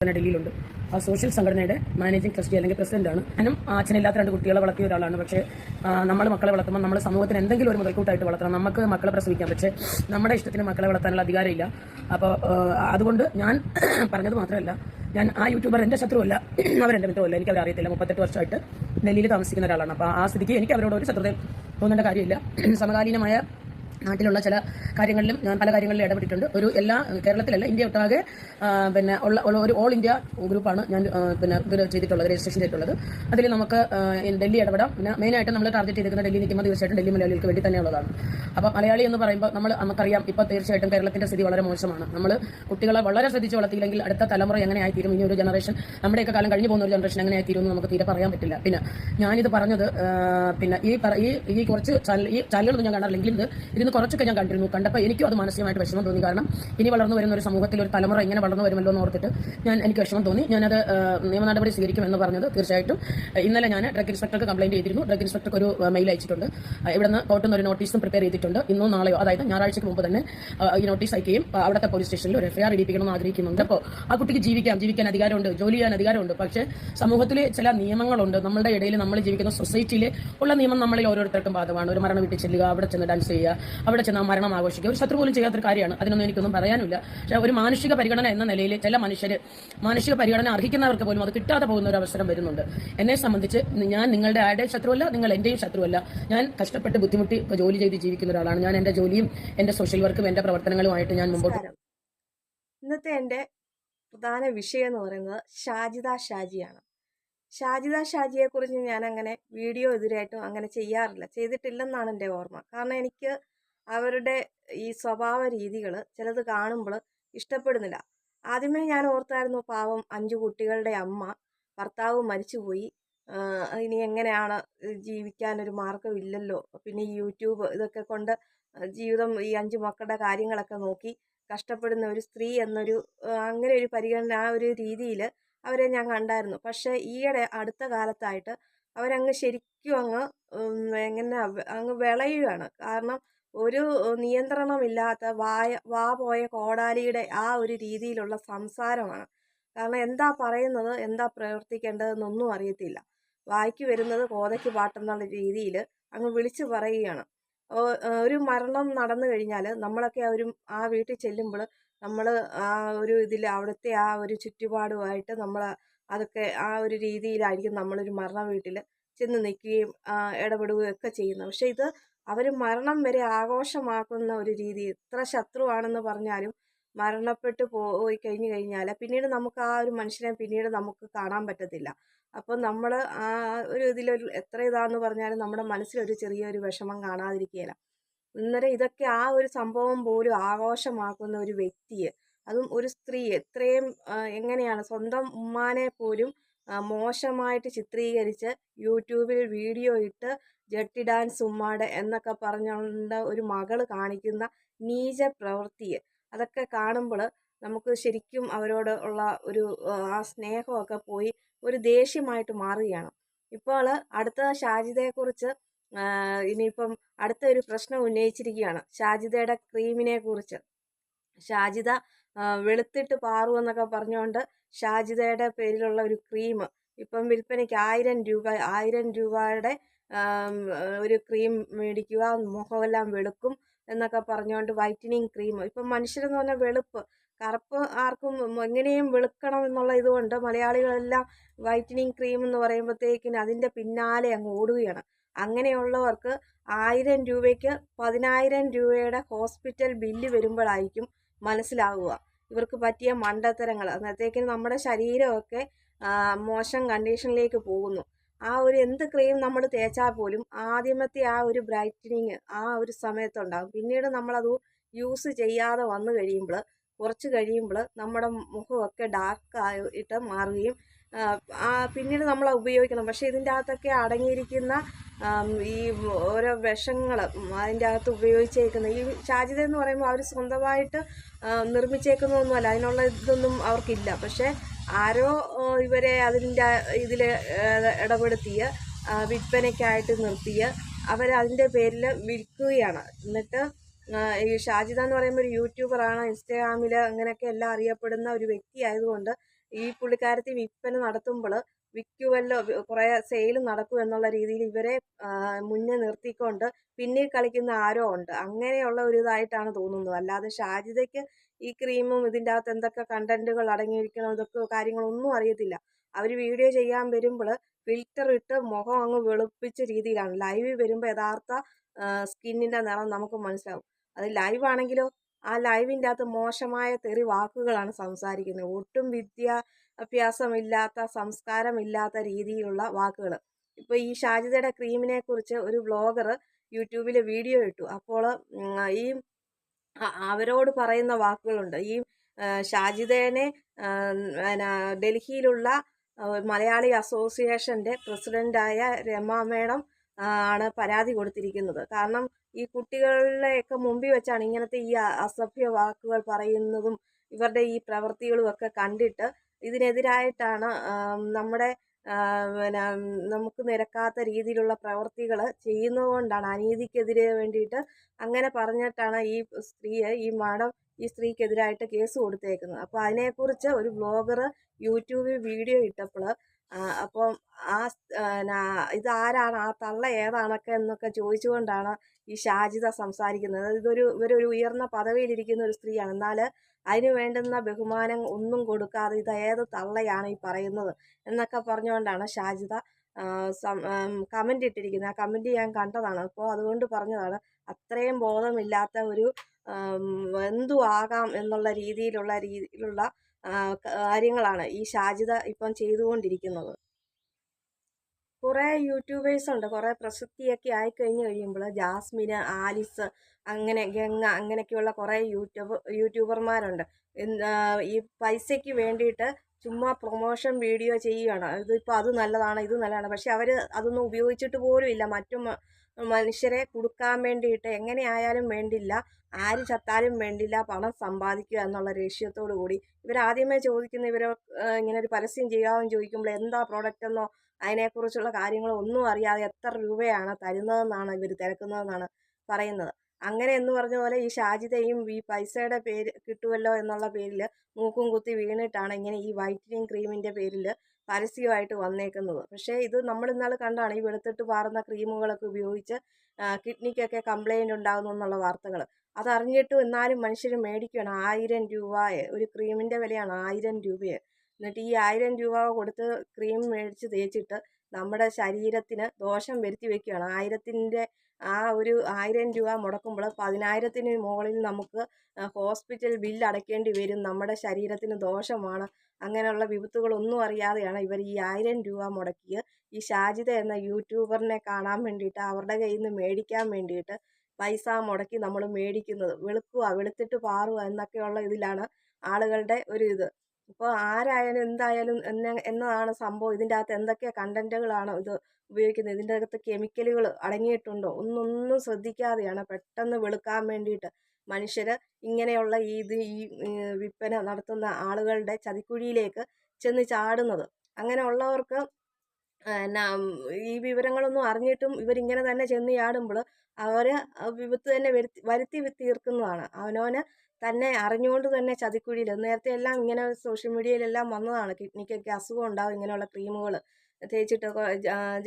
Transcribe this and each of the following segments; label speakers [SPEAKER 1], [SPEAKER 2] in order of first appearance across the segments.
[SPEAKER 1] സംഘടന ഡൽഹിയിലുണ്ട് ആ സോഷ്യൽ സംഘടനയുടെ മാനേജിംഗ് ട്രസ്റ്റി അല്ലെങ്കിൽ പ്രസിഡന്റാണ് ഞാനും അച്ഛനില്ലാത്ത രണ്ട് കുട്ടികളെ വളർത്തിയ ഒരാളാണ്. പക്ഷേ നമ്മൾ മക്കളെ വളർത്തുമ്പോൾ നമ്മൾ സമൂഹത്തിന് എന്തെങ്കിലും ഒരു മുതൽക്കൂട്ടായിട്ട് വളർത്തണം. നമുക്ക് മക്കളെ പ്രസവിക്കാം. പക്ഷേ നമ്മുടെ ഇഷ്ടത്തിന് മക്കളെ വളർത്താനുള്ള അധികാരമില്ല. അപ്പോൾ അതുകൊണ്ട് ഞാൻ പറഞ്ഞത് മാത്രമല്ല ഞാൻ ആ യൂട്യൂബർ എന്റെ ശത്രുവല്ല. അവരെന്റെ മിത്രമല്ല. എനിക്ക് അറിയത്തില്ല. മുപ്പത്തെട്ട് വർഷമായിട്ട് ഡൽഹിയിൽ താമസിക്കുന്ന ഒരാളാണ്. അപ്പോൾ ആ സ്ഥിതിക്ക് എനിക്ക് അവരോട് ഒരു ശത്രുത തോന്നേണ്ട കാര്യമില്ല. സമകാലീനമായ നാട്ടിലുള്ള ചില കാര്യങ്ങളിലും ഞാൻ പല കാര്യങ്ങളിലും ഇടപെട്ടിട്ടുണ്ട്. ഒരു എല്ലാ കേരളത്തിലല്ല ഇന്ത്യ ഒട്ടാകെ പിന്നെ ഉള്ള ഒരു ഓൾ ഇന്ത്യ ഗ്രൂപ്പാണ് ഞാൻ പിന്നെ ഇത് ചെയ്തിട്ടുള്ളത് രജിസ്ട്രേഷൻ ചെയ്തിട്ടുള്ളത്. അതിൽ നമുക്ക് ഡൽഹി ഇടപെടാം. പിന്നെ മെയിനായിട്ട് നമ്മൾ ടാർഗറ്റ് ചെയ്തിരിക്കുന്ന ഡൽഹി നിൽക്കുമ്പോൾ തീർച്ചയായിട്ടും ഡൽഹി മലയാളികൾക്ക് വേണ്ടി തന്നെയുള്ളതാണ്. അപ്പോൾ മലയാളി എന്ന് പറയുമ്പോൾ നമ്മൾ നമുക്കറിയാം ഇപ്പോൾ തീർച്ചയായിട്ടും കേരളത്തിന്റെ സ്ഥിതി വളരെ മോശമാണ്. നമ്മൾ കുട്ടികളെ വളരെ ശ്രദ്ധിച്ച് വളർത്തിയില്ലെങ്കിൽ അടുത്ത തലമുറ എങ്ങനെ ആയിത്തീരും? ഇനി ഒരു ജനറേഷൻ നമ്മുടെയൊക്കെ കാലം കഴിഞ്ഞു പോകുന്ന ഒരു ജനറേഷൻ എങ്ങനെ ആയിത്തീരും എന്ന് നമുക്ക് തീരെ പറയാൻ പറ്റില്ല. പിന്നെ ഞാനിത് പറഞ്ഞത് പിന്നെ ഈ ഈ ഈ കുറച്ച് ചാനൽ ഈ ചാനലുകളൊന്നും ഞാൻ കാണാറില്ലെങ്കിൽ ഇത് ഇതിന് കുറച്ചൊക്കെ ഞാൻ കണ്ടിരുന്നു. കണ്ടപ്പോൾ എനിക്കും അത് മാനസികമായിട്ട് വിഷമം തോന്നി. കാരണം ഇനി വളർന്നു വരുന്ന ഒരു സമൂഹത്തിൽ ഒരു തലമുറ ഇങ്ങനെ വളർന്നു വരുമല്ലോ എന്ന് ഓർത്തിട്ട് ഞാൻ എനിക്ക് വിഷമം തോന്നി. ഞാനത് നിയമ നടപടി സ്വീകരിക്കുമെന്ന് പറഞ്ഞത് തീർച്ചയായിട്ടും. ഇന്നലെ ഞാൻ ഡ്രഗ് ഇൻസ്പെക്ടർക്ക് കംപ്ലയിന്റ് ചെയ്തിരുന്നു. ഡ്രഗ് ഇൻസ്പെക്ടർക്ക് ഒരു മെയിൽ അയച്ചിട്ടുണ്ട്. ഇവിടുന്ന് കോർട്ടിൽ ഒരു നോട്ടീസും പ്രിപ്പയർ ചെയ്തിട്ടുണ്ട്. ഇന്നോ നാളെയോ അതായത് ഞായറാഴ്ചയ്ക്ക് മുമ്പ് തന്നെ ഈ നോട്ടീസ് അയക്കുകയും അവിടുത്തെ പോലീസ് സ്റ്റേഷനിൽ ഒരു എഫ്ഐആർ ഇടിപ്പിക്കണമെന്ന് ആഗ്രഹിക്കുന്നുണ്ട്. അപ്പോൾ ആ കുട്ടിക്ക് ജീവിക്കാം ജീവിക്കാൻ അധികാരമുണ്ട് ജോലി ചെയ്യാൻ അധികാരമുണ്ട്. പക്ഷേ സമൂഹത്തിൽ ചില നിയമങ്ങളുണ്ട്. നമ്മുടെ ഇടയിൽ നമ്മൾ ജീവിക്കുന്ന സൊസൈറ്റിയിൽ ഉള്ള നിയമം നമ്മളിൽ ഓരോരുത്തർക്കും ബാധകമാണ്. ഒരു മരണം വീട്ടിൽ ചെല്ലുക അവിടെ ചെന്ന് ഡാൻസ് ചെയ്യുക അവിടെ ചെന്ന് ആ മരണം ആഘോഷിക്കുക ഒരു ശത്രു പോലും ചെയ്യാത്തൊരു കാര്യമാണ്. അതിനൊന്നും എനിക്കൊന്നും പറയാനില്ല. പക്ഷേ ഒരു മാനുഷിക പരിഗണന എന്ന നിലയിൽ ചില മനുഷ്യർ മാനുഷിക പരിഗണന അർഹിക്കുന്നവർക്ക് പോലും അത് കിട്ടാതെ പോകുന്ന ഒരു അവസരം വരുന്നുണ്ട്. എന്നെ സംബന്ധിച്ച് ഞാൻ നിങ്ങളുടെ ആരുടെയും ശത്രുവല്ല നിങ്ങൾ എന്റെയും ശത്രുവല്ല. ഞാൻ കഷ്ടപ്പെട്ട് ബുദ്ധിമുട്ടി ജോലി ചെയ്ത് ജീവിക്കുന്ന ഒരാളാണ്. ഞാൻ എന്റെ ജോലിയും എന്റെ സോഷ്യൽ വർക്കും എന്റെ പ്രവർത്തനങ്ങളുമായിട്ട് ഞാൻ മുമ്പോട്ട്
[SPEAKER 2] ഇന്നത്തെ എന്റെ പ്രധാന വിഷയം എന്ന് പറയുന്നത് ഷാജിദ ഷാജിയാണ്. ഷാജിദ ഷാജിയെ കുറിച്ച് ഞാൻ അങ്ങനെ വീഡിയോ എതിരായിട്ടും അങ്ങനെ ചെയ്യാറില്ല. ചെയ്തിട്ടില്ലെന്നാണ് എന്റെ ഓർമ്മ. കാരണം എനിക്ക് അവരുടെ ഈ സ്വഭാവ രീതികൾ ചിലത് കാണുമ്പോൾ ഇഷ്ടപ്പെടുന്നില്ല. ആദ്യമേ ഞാൻ ഓർത്തായിരുന്നു പാവം അഞ്ചു കുട്ടികളുടെ അമ്മ ഭർത്താവ് മരിച്ചുപോയി. ഇനി എങ്ങനെയാണ് ജീവിക്കാനൊരു മാർഗമില്ലല്ലോ. പിന്നെ ഈ യൂട്യൂബ് ഇതൊക്കെ കൊണ്ട് ജീവിതം ഈ അഞ്ച് മക്കളുടെ കാര്യങ്ങളൊക്കെ നോക്കി കഷ്ടപ്പെടുന്ന ഒരു സ്ത്രീ എന്നൊരു അങ്ങനെ ഒരു പരിഗണന ആ ഒരു രീതിയിൽ അവരെ ഞാൻ കണ്ടായിരുന്നു. പക്ഷേ ഈയിടെ അടുത്ത കാലത്തായിട്ട് അവരങ്ങ് ശരിക്കും അങ്ങ് എങ്ങനെ അങ്ങ് വിളയുകയാണ് കാരണം ഒരു നിയന്ത്രണമില്ലാത്ത വായ വാ പോയ കോടാലിയുടെ ആ ഒരു രീതിയിലുള്ള സംസാരമാണ്. കാരണം എന്താ പറയുന്നത് എന്താ പ്രവർത്തിക്കേണ്ടതെന്നൊന്നും അറിയത്തില്ല. വായിക്ക് വരുന്നത് കോതയ്ക്ക് പാട്ടെന്നുള്ള രീതിയിൽ അങ്ങ് വിളിച്ചു പറയുകയാണ്. ഒരു മരണം നടന്നു കഴിഞ്ഞാൽ നമ്മളൊക്കെ ആ ഒരു ആ വീട്ടിൽ ചെല്ലുമ്പോൾ നമ്മൾ ആ ഒരു ഇതിൽ അവിടുത്തെ ആ ഒരു ചുറ്റുപാടുമായിട്ട് നമ്മൾ അതൊക്കെ ആ ഒരു രീതിയിലായിരിക്കും നമ്മളൊരു മരണ വീട്ടിൽ ചെന്ന് നിൽക്കുകയും ഇടപെടുകയും ഒക്കെ ചെയ്യുന്നത്. പക്ഷേ ഇത് അവർ മരണം വരെ ആഘോഷമാക്കുന്ന ഒരു രീതി എത്ര ശത്രുവാണെന്ന് പറഞ്ഞാലും മരണപ്പെട്ട് പോയി കഴിഞ്ഞു കഴിഞ്ഞാൽ പിന്നീട് നമുക്ക് ആ ഒരു മനുഷ്യനെ പിന്നീട് നമുക്ക് കാണാൻ പറ്റത്തില്ല. അപ്പോൾ നമ്മൾ ആ ഒരു ഇതിലൊരു എത്ര ഇതാന്ന് പറഞ്ഞാലും നമ്മുടെ മനസ്സിലൊരു ചെറിയൊരു വിഷമം കാണാതിരിക്കുകയില്ല അന്നേരം ഇതൊക്കെ ആ ഒരു സംഭവം പോലും ആഘോഷമാക്കുന്ന ഒരു വ്യക്തിയെ അതും ഒരു സ്ത്രീ എത്രയും എങ്ങനെയാണ് സ്വന്തം ഉമ്മാനെ പോലും മോശമായിട്ട് ചിത്രീകരിച്ച് യൂട്യൂബിൽ വീഡിയോ ഇട്ട് ജട്ടി ഡാൻസ് ഉമ്മാട് എന്നൊക്കെ പറഞ്ഞുകൊണ്ട് ഒരു മകൾ കാണിക്കുന്ന നീച പ്രവൃത്തിയെ അതൊക്കെ കാണുമ്പോൾ നമുക്ക് ശരിക്കും അവരോട് ഉള്ള ഒരു ആ, സ്നേഹമൊക്കെ പോയി ഒരു ദേഷ്യമായിട്ട് മാറുകയാണ്. ഇപ്പോൾ അടുത്ത ഷാജിതയെക്കുറിച്ച് ഇനിയിപ്പം അടുത്ത ഒരു പ്രശ്നം ഉന്നയിച്ചിരിക്കുകയാണ്. ഷാജിതയുടെ ക്രീമിനെ കുറിച്ച് ഷാജിദ ആ, വെളുത്തിട്ട് പാറു എന്നൊക്കെ പറഞ്ഞുകൊണ്ട് ഷാജിതയുടെ പേരിലുള്ള ഒരു ക്രീം ഇപ്പം വിൽപ്പനയ്ക്ക് ആയിരം രൂപ ആയിരം രൂപയുടെ ഒരു ക്രീം മേടിക്കുക മുഖമെല്ലാം വെളുക്കും എന്നൊക്കെ പറഞ്ഞുകൊണ്ട് വൈറ്റനിങ് ക്രീം. ഇപ്പം മനുഷ്യരെന്ന് പറഞ്ഞാൽ വെളുപ്പ്. കറുപ്പ് ആർക്കും എങ്ങനെയും വെളുക്കണം എന്നുള്ള ഇതുകൊണ്ട് മലയാളികളെല്ലാം വൈറ്റനിങ് ക്രീം എന്ന് പറയുമ്പോഴത്തേക്കിന് അതിന്റെ പിന്നാലെ അങ്ങ് ഓടുകയാണ്. അങ്ങനെയുള്ളവർക്ക് ആയിരം രൂപയ്ക്ക് പതിനായിരം രൂപയുടെ ഹോസ്പിറ്റൽ ബില്ല് വരുമ്പോഴായിരിക്കും മനസ്സിലാവുക. ഇവർക്ക് പറ്റിയ മണ്ടത്തരങ്ങൾ അന്നത്തേക്കിന് നമ്മുടെ ശരീരമൊക്കെ മോശം കണ്ടീഷനിലേക്ക് പോകുന്നു. ആ ഒരു എന്ത് ക്രീം നമ്മൾ തേച്ചാൽ പോലും ആദ്യമത്തെ ആ ഒരു ബ്രൈറ്റനിങ് ആ ഒരു സമയത്തുണ്ടാകും. പിന്നീട് നമ്മളത് യൂസ് ചെയ്യാതെ വന്നു കഴിയുമ്പോൾ കുറച്ച് കഴിയുമ്പോൾ നമ്മുടെ മുഖമൊക്കെ ഡാർക്ക് ആയിട്ട് മാറുകയും പിന്നീട് നമ്മൾ ഉപയോഗിക്കണം. പക്ഷേ ഇതിന്റെ അകത്തൊക്കെ അടങ്ങിയിരിക്കുന്ന ഈ ഓരോ വിഷങ്ങൾ അതിന്റെ അകത്ത് ഉപയോഗിച്ചേക്കുന്ന ഈ ഷാജിദ എന്ന് പറയുമ്പോൾ അവർ സ്വന്തമായിട്ട് നിർമ്മിച്ചേക്കുന്നതൊന്നുമല്ല. അതിനുള്ള ഇതൊന്നും അവർക്കില്ല. പക്ഷേ ആരോ ഇവരെ അതിന്റെ ഇതിൽ ഇടപെടുത്തിയ വിൽപ്പനയ്ക്കായിട്ട് നിർത്തിയ അവർ അതിന്റെ പേരിൽ വിൽക്കുകയാണ്. എന്നിട്ട് ഈ ഷാജിത എന്ന് പറയുമ്പോൾ ഒരു യൂട്യൂബറാണ് ഇൻസ്റ്റാഗ്രാമിൽ അങ്ങനെയൊക്കെ എല്ലാം അറിയപ്പെടുന്ന ഒരു വ്യക്തി ആയതുകൊണ്ട് ഈ പുള്ളിക്കാരത്തി വിൽപ്പന നടത്തുമ്പോൾ വിൽക്കുമല്ലോ കുറേ സെയിൽ നടക്കും എന്നുള്ള രീതിയിൽ ഇവരെ മുന്നേ നിർത്തിക്കൊണ്ട് പിന്നിൽ കളിക്കുന്ന ആരോ ഉണ്ട്. അങ്ങനെയുള്ള ഒരു ഇതായിട്ടാണ് തോന്നുന്നത്. അല്ലാതെ ഷാജിതയ്ക്ക് ഈ ക്രീമും ഇതിന്റെ അകത്ത് എന്തൊക്കെ കണ്ടന്റുകൾ അടങ്ങിയിരിക്കണം ഇതൊക്കെ കാര്യങ്ങളൊന്നും അറിയത്തില്ല. അവർ വീഡിയോ ചെയ്യാൻ വരുമ്പോൾ ഫിൽറ്റർ ഇട്ട് മുഖം അങ്ങ് വെളുപ്പിച്ച രീതിയിലാണ്. ലൈവിൽ വരുമ്പോൾ യഥാർത്ഥ സ്കിന്നിന്റെ നിറം നമുക്ക് മനസ്സിലാവും. അത് ലൈവ് ആണെങ്കിലോ ആ ലൈവിന്റെ അകത്ത് മോശമായ തെറി വാക്കുകളാണ് സംസാരിക്കുന്നത്. ഒട്ടും വിദ്യാഭ്യാസമില്ലാത്ത സംസ്കാരമില്ലാത്ത രീതിയിലുള്ള വാക്കുകൾ ഇപ്പോൾ ഈ ഷാജിതയുടെ ക്രീമിനെ കുറിച്ച് ഒരു വ്ളോഗർ യൂട്യൂബിൽ വീഡിയോ ഇട്ടു. അപ്പോൾ ഈ അവരോട് പറയുന്ന വാക്കുകളുണ്ട്. ഈ ഷാജിദേനെ ഡൽഹിയിലുള്ള മലയാളി അസോസിയേഷന്റെ പ്രസിഡന്റായ രമ മേഡം ആണ് പരാതി കൊടുത്തിരിക്കുന്നത്. കാരണം ഈ കുട്ടികളെയൊക്കെ മുമ്പിൽ വെച്ചാണ് ഇങ്ങനത്തെ ഈ അസഭ്യ വാക്കുകൾ പറയുന്നതും ഇവരുടെ ഈ പ്രവൃത്തികളും ഒക്കെ കണ്ടിട്ട് ഇതിനെതിരായിട്ടാണ് നമ്മുടെ പിന്നെ നമുക്ക് നിരക്കാത്ത രീതിയിലുള്ള പ്രവൃത്തികൾ ചെയ്യുന്നതുകൊണ്ടാണ് അനീതിക്കെതിരെ വേണ്ടിയിട്ട് അങ്ങനെ പറഞ്ഞിട്ടാണ് ഈ സ്ത്രീയെ ഈ മാഡം ഈ സ്ത്രീക്കെതിരായിട്ട് കേസ് കൊടുത്തേക്കുന്നത്. അപ്പോൾ അതിനെക്കുറിച്ച് ഒരു ബ്ലോഗർ യൂട്യൂബിൽ വീഡിയോ ഇട്ടപ്പോൾ അപ്പം ആ സ്- ആരാണ് ആ തള്ള ഏതാണൊക്കെ എന്നൊക്കെ ചോദിച്ചുകൊണ്ടാണ് ഈ ഷാജിത സംസാരിക്കുന്നത്. ഇതൊരു ഇവരൊരു ഉയർന്ന പദവിയിലിരിക്കുന്ന ഒരു സ്ത്രീയാണ്. എന്നാൽ അതിന് വേണ്ടുന്ന ബഹുമാനം ഒന്നും കൊടുക്കാതെ ഇത് ഏത് തള്ളയാണ് ഈ പറയുന്നത് എന്നൊക്കെ പറഞ്ഞുകൊണ്ടാണ് ഷാജിദ കമന്റ് ഇട്ടിരിക്കുന്നത്. ആ കമന്റ് ഞാൻ കണ്ടതാണ്. അപ്പോൾ അതുകൊണ്ട് പറഞ്ഞതാണ് അത്രയും ബോധമില്ലാത്ത ഒരു എന്തും ആകാം എന്നുള്ള രീതിയിലുള്ള രീതിയിലുള്ള കാര്യങ്ങളാണ് ഈ ഷാജിദ ഇപ്പം ചെയ്തുകൊണ്ടിരിക്കുന്നത്. കുറേ യൂട്യൂബേഴ്സ് ഉണ്ട്. കുറേ പ്രസിദ്ധിയൊക്കെ ആയിക്കഴിഞ്ഞ് കഴിയുമ്പോൾ ജാസ്മിന് ആലിസ് അങ്ങനെ ഗംഗ അങ്ങനെയൊക്കെയുള്ള കുറേ യൂട്യൂബ് യൂട്യൂബർമാരുണ്ട്. ഈ പൈസയ്ക്ക് വേണ്ടിയിട്ട് ചുമ്മാ പ്രൊമോഷൻ വീഡിയോ ചെയ്യുകയാണ്. ഇതിപ്പോൾ അത് നല്ലതാണ് ഇത് നല്ലതാണ്. പക്ഷെ അവർ അതൊന്നും ഉപയോഗിച്ചിട്ട് പോലും ഇല്ല. മറ്റു മനുഷ്യരെ കൊടുക്കാൻ വേണ്ടിയിട്ട് എങ്ങനെയായാലും വേണ്ടില്ല. ആര് ചത്താലും വേണ്ടില്ല പണം സമ്പാദിക്കുക എന്നുള്ള ലക്ഷ്യത്തോടു കൂടി. ഇവരാദ്യമേ ചോദിക്കുന്ന ഇവർ ഇങ്ങനെ ഒരു പരസ്യം ചെയ്യാമെന്ന് ചോദിക്കുമ്പോൾ എന്താ പ്രോഡക്റ്റ് എന്നോ അതിനെക്കുറിച്ചുള്ള കാര്യങ്ങളോ ഒന്നും അറിയാതെ എത്ര രൂപയാണ് തരുന്നതെന്നാണ് ഇവർ തിരക്കുന്നതെന്നാണ് പറയുന്നത്. അങ്ങനെ എന്ന് പറഞ്ഞ പോലെ ഈ ഷാജിതയും ഈ പൈസയുടെ പേര് കിട്ടുമല്ലോ എന്നുള്ള പേരിൽ മൂക്കും കുത്തി വീണിട്ടാണ് ഇങ്ങനെ ഈ വൈറ്റനിങ് ക്രീമിന്റെ പേരിൽ പരസ്യമായിട്ട് വന്നേക്കുന്നത്. പക്ഷേ ഇത് നമ്മൾ ഇന്നാൾ കണ്ടാണ് ഈ വെളുത്തിട്ട് പാറുന്ന ക്രീമുകളൊക്കെ ഉപയോഗിച്ച് കിഡ്നിക്കൊക്കെ കംപ്ലയിന്റ് ഉണ്ടാകുന്നു എന്നുള്ള വാർത്തകൾ അതറിഞ്ഞിട്ടും എന്നാലും മനുഷ്യർ മേടിക്കുകയാണ്. ആയിരം രൂപ ഒരു ക്രീമിന്റെ വിലയാണ് ആയിരം രൂപയെ. എന്നിട്ട് ഈ ആയിരം രൂപ കൊടുത്ത് ക്രീം മേടിച്ച് തേച്ചിട്ട് നമ്മുടെ ശരീരത്തിന് ദോഷം വരുത്തി വെക്കുകയാണ്. ആയിരത്തിന്റെ ആ ഒരു ആയിരം രൂപ മുടക്കുമ്പോൾ പതിനായിരത്തിന് മുകളിൽ നമുക്ക് ഹോസ്പിറ്റൽ ബില്ല് അടയ്ക്കേണ്ടി വരും. നമ്മുടെ ശരീരത്തിന് ദോഷമാണ്. അങ്ങനെയുള്ള വിപത്തുകളൊന്നും അറിയാതെയാണ് ഇവർ ഈ ആയിരം രൂപ മുടക്കി. ഈ ഷാജിത എന്ന യൂട്യൂബറിനെ കാണാൻ വേണ്ടിയിട്ട് അവരുടെ കയ്യിൽ നിന്ന് മേടിക്കാൻ വേണ്ടിയിട്ട് പൈസ മുടക്കി നമ്മൾ മേടിക്കുന്നത്. വെളുക്കുക വെളുത്തിട്ട് പാറുക എന്നൊക്കെയുള്ള ഇതിലാണ് ആളുകളുടെ ഒരു ഇത്. ഇപ്പോൾ ആരായാലും എന്തായാലും എന്ന എന്നതാണ് സംഭവം. ഇതിന്റെ അകത്ത് എന്തൊക്കെ കണ്ടന്റുകളാണ് ഇത് ഉപയോഗിക്കുന്നത്? ഇതിന്റെ അകത്ത് കെമിക്കലുകൾ അടങ്ങിയിട്ടുണ്ടോ? ഒന്നൊന്നും ശ്രദ്ധിക്കാതെയാണ് പെട്ടെന്ന് വെളുക്കാൻ വേണ്ടിയിട്ട് മനുഷ്യർ ഇങ്ങനെയുള്ള ഈ ഇത് ഈ വിൽപ്പന നടത്തുന്ന ആളുകളുടെ ചതിക്കുഴിയിലേക്ക് ചെന്ന് ചാടുന്നത്. അങ്ങനെയുള്ളവർക്ക് എന്നാ ഈ വിവരങ്ങളൊന്നും അറിഞ്ഞിട്ടും ഇവരിങ്ങനെ തന്നെ ചെന്ന് ചാടുമ്പോൾ അവർ വിപത്ത് തന്നെ വരുത്തി വരുത്തി തീർക്കുന്നതാണ്. അവനവന് തന്നെ അറിഞ്ഞുകൊണ്ട് തന്നെ ചതിക്കുഴിയിൽ നേരത്തെ എല്ലാം ഇങ്ങനെ സോഷ്യൽ മീഡിയയിലെല്ലാം വന്നതാണ്. കിഡ്നിക്കൊക്കെ അസുഖം ഉണ്ടാവും ഇങ്ങനെയുള്ള ക്രീമുകൾ തേച്ചിട്ടൊക്കെ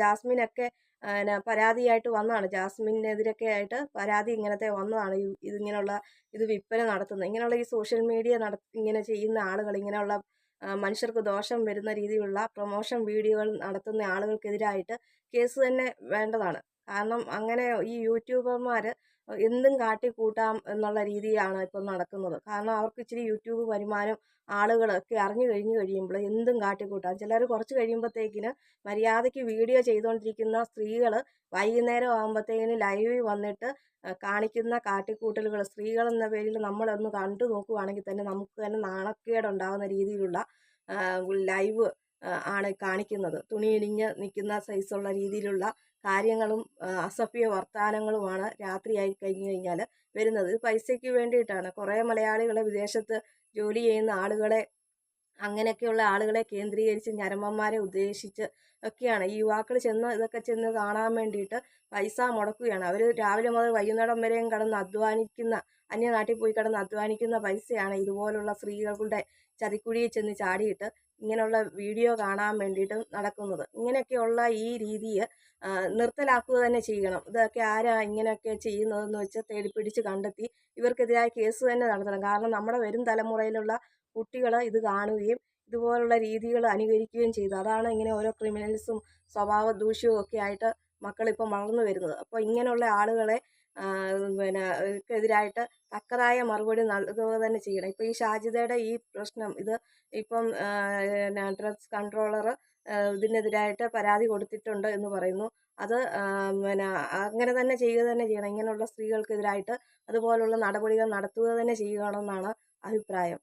[SPEAKER 2] ജാസ്മിനൊക്കെ പിന്നെ പരാതിയായിട്ട് വന്നതാണ്. ജാസ്മിനെതിരൊക്കെ ആയിട്ട് പരാതി ഇങ്ങനത്തെ വന്നതാണ്. ഇതിങ്ങനെയുള്ള ഇത് വിൽപ്പന നടത്തുന്നത് ഇങ്ങനെയുള്ള ഈ സോഷ്യൽ മീഡിയ നട ഇങ്ങനെ ചെയ്യുന്ന ആളുകൾ ഇങ്ങനെയുള്ള മനുഷ്യർക്ക് ദോഷം വരുന്ന രീതിയിലുള്ള പ്രൊമോഷൻ വീഡിയോകൾ നടത്തുന്ന ആളുകൾക്കെതിരായിട്ട് കേസ് തന്നെ വേണ്ടതാണ്. കാരണം അങ്ങനെ ഈ യൂട്യൂബർമാർ എന്തും കാട്ടിക്കൂട്ടാം എന്നുള്ള രീതിയാണ് ഇപ്പം നടക്കുന്നത്. കാരണം അവർക്ക് ഇച്ചിരി യൂട്യൂബ് വരുമാനം ആളുകളൊക്കെ അറിഞ്ഞു കഴിഞ്ഞു കഴിയുമ്പോൾ എന്തും കാട്ടിക്കൂട്ടാം. ചിലർ കുറച്ച് കഴിയുമ്പോഴത്തേക്കിന് മര്യാദയ്ക്ക് വീഡിയോ ചെയ്തുകൊണ്ടിരിക്കുന്ന സ്ത്രീകൾ വൈകുന്നേരം ആകുമ്പോഴത്തേക്കിന് ലൈവിൽ വന്നിട്ട് കാണിക്കുന്ന കാട്ടിക്കൂട്ടലുകൾ സ്ത്രീകൾ എന്ന പേരിൽ നമ്മളൊന്ന് കണ്ടു നോക്കുവാണെങ്കിൽ തന്നെ നമുക്ക് തന്നെ നാണക്കേടുണ്ടാകുന്ന രീതിയിലുള്ള ലൈവ് ആണ് കാണിക്കുന്നത്. തുണി ഇടിഞ്ഞ് നിൽക്കുന്ന സൈസുള്ള രീതിയിലുള്ള കാര്യങ്ങളും അസഭ്യ വർത്തമാനങ്ങളുമാണ് രാത്രിയായി കഴിഞ്ഞു കഴിഞ്ഞാൽ വരുന്നത്. പൈസയ്ക്ക് വേണ്ടിയിട്ടാണ്. കുറേ മലയാളികളെ വിദേശത്ത് ജോലി ചെയ്യുന്ന ആളുകളെ അങ്ങനെയൊക്കെയുള്ള ആളുകളെ കേന്ദ്രീകരിച്ച് ഞരമ്പന്മാരെ ഉദ്ദേശിച്ച് ഒക്കെയാണ്. ഈ യുവാക്കൾ ചെന്ന് ഇതൊക്കെ ചെന്ന് കാണാൻ വേണ്ടിയിട്ട് പൈസ മുടക്കുകയാണ്. അവർ രാവിലെ മുതൽ വൈകുന്നേരം വരെയും കടന്ന് അധ്വാനിക്കുന്ന അന്യനാട്ടിൽ പോയി കടന്ന് അധ്വാനിക്കുന്ന പൈസയാണ് ഇതുപോലുള്ള സ്ത്രീകളുടെ ചതിക്കുഴിയിൽ ചെന്ന് ചാടിയിട്ട് ഇങ്ങനെയുള്ള വീഡിയോ കാണാൻ വേണ്ടിയിട്ട് നടക്കുന്നത്. ഇങ്ങനെയൊക്കെയുള്ള ഈ രീതിയെ നിർത്തലാക്കുക തന്നെ ചെയ്യണം. ഇതൊക്കെ ആരാ ഇങ്ങനെയൊക്കെ ചെയ്യുന്നതെന്ന് വെച്ചാൽ തേടിപ്പിടിച്ച് കണ്ടെത്തി ഇവർക്കെതിരായ കേസ് തന്നെ നടത്തണം. കാരണം നമ്മുടെ വരും തലമുറയിലുള്ള കുട്ടികൾ ഇത് കാണുകയും ഇതുപോലുള്ള രീതികൾ അനുകരിക്കുകയും ചെയ്തു. അതാണ് ഇങ്ങനെ ഓരോ ക്രിമിനൽസും സ്വഭാവ ദൂഷ്യവും ഒക്കെ ആയിട്ട് മക്കളിപ്പോൾ വളർന്നു വരുന്നത്. അപ്പോൾ ഇങ്ങനെയുള്ള ആളുകളെ പിന്നെ എതിരായിട്ട് തക്കതായ മറുപടി നൽകുക തന്നെ ചെയ്യണം. ഇപ്പോൾ ഈ ഷാജിദയുടെ ഈ പ്രശ്നം ഇത് ഇപ്പം ഡ്രഗ്സ് കൺട്രോളർ ഇതിനെതിരായിട്ട് പരാതി കൊടുത്തിട്ടുണ്ട് എന്ന് പറയുന്നു. അത് പിന്നെ അങ്ങനെ തന്നെ ചെയ്യുക തന്നെ ചെയ്യണം. ഇങ്ങനെയുള്ള സ്ത്രീകൾക്കെതിരായിട്ട് അതുപോലുള്ള നടപടികൾ നടത്തുക തന്നെ ചെയ്യുകയാണെന്നാണ് അഭിപ്രായം.